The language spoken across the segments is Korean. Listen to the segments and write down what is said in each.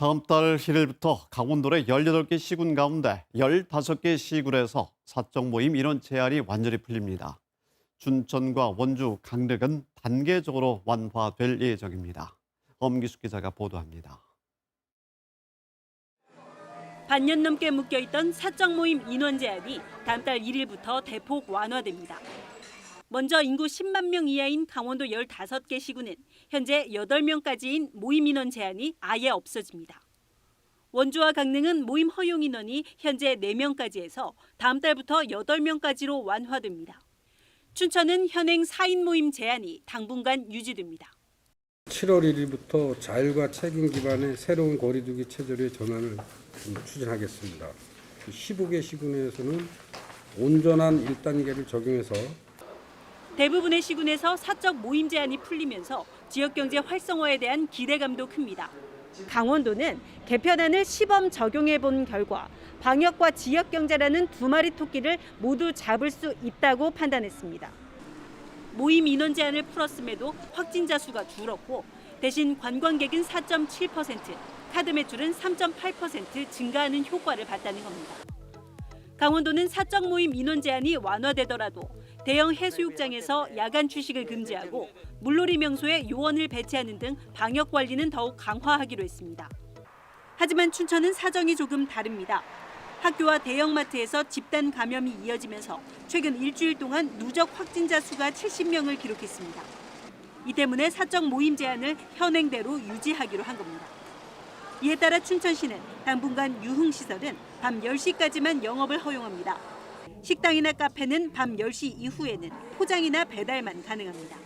다음 달 7일부터 강원도 내 18개 시군 가운데 15개 시군에서 사적 모임 인원 제한이 완전히 풀립니다. 춘천과 원주, 강릉은 단계적으로 완화될 예정입니다. 엄기숙 기자가 보도합니다. 반년 넘게 묶여있던 사적 모임 인원 제한이 다음 달 1일부터 대폭 완화됩니다. 먼저 인구 10만 명 이하인 강원도 15개 시군은 현재 8명까지인 모임 인원 제한이 아예 없어집니다. 원주와 강릉은 모임 허용 인원이 현재 4명까지 해서 다음 달부터 8명까지로 완화됩니다. 춘천은 현행 4인 모임 제한이 당분간 유지됩니다. 7월 1일부터 자율과 책임 기반의 새로운 거리두기 체제로의 전환을 좀 추진하겠습니다. 15개 시군에서는 온전한 1단계를 적용해서 대부분의 시군에서 사적 모임 제한이 풀리면서 지역 경제 활성화에 대한 기대감도 큽니다. 강원도는 개편안을 시범 적용해 본 결과 방역과 지역 경제라는 두 마리 토끼를 모두 잡을 수 있다고 판단했습니다. 모임 인원 제한을 풀었음에도 확진자 수가 줄었고 대신 관광객은 4.7%, 카드 매출은 3.8% 증가하는 효과를 봤다는 겁니다. 강원도는 사적 모임 인원 제한이 완화되더라도 대형 해수욕장에서 야간 취식을 금지하고 물놀이 명소에 요원을 배치하는 등 방역 관리는 더욱 강화하기로 했습니다. 하지만 춘천은 사정이 조금 다릅니다. 학교와 대형마트에서 집단 감염이 이어지면서 최근 일주일 동안 누적 확진자 수가 70명을 기록했습니다. 이 때문에 사적 모임 제한을 현행대로 유지하기로 한 겁니다. 이에 따라 춘천시는 당분간 유흥시설은 밤 10시까지만 영업을 허용합니다. 식당이나 카페는 밤 10시 이후에는 포장이나 배달만 가능합니다.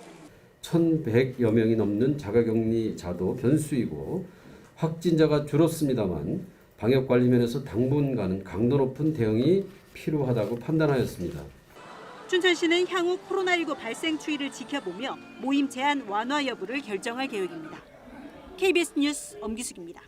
1,100여 명이 넘는 자가격리자도 변수이고 확진자가 줄었습니다만 방역 관리 면에서 당분간은 강도 높은 대응이 필요하다고 판단하였습니다. 춘천시는 향후 코로나19 발생 추이를 지켜보며 모임 제한 완화 여부를 결정할 계획입니다. KBS 뉴스 엄기숙입니다.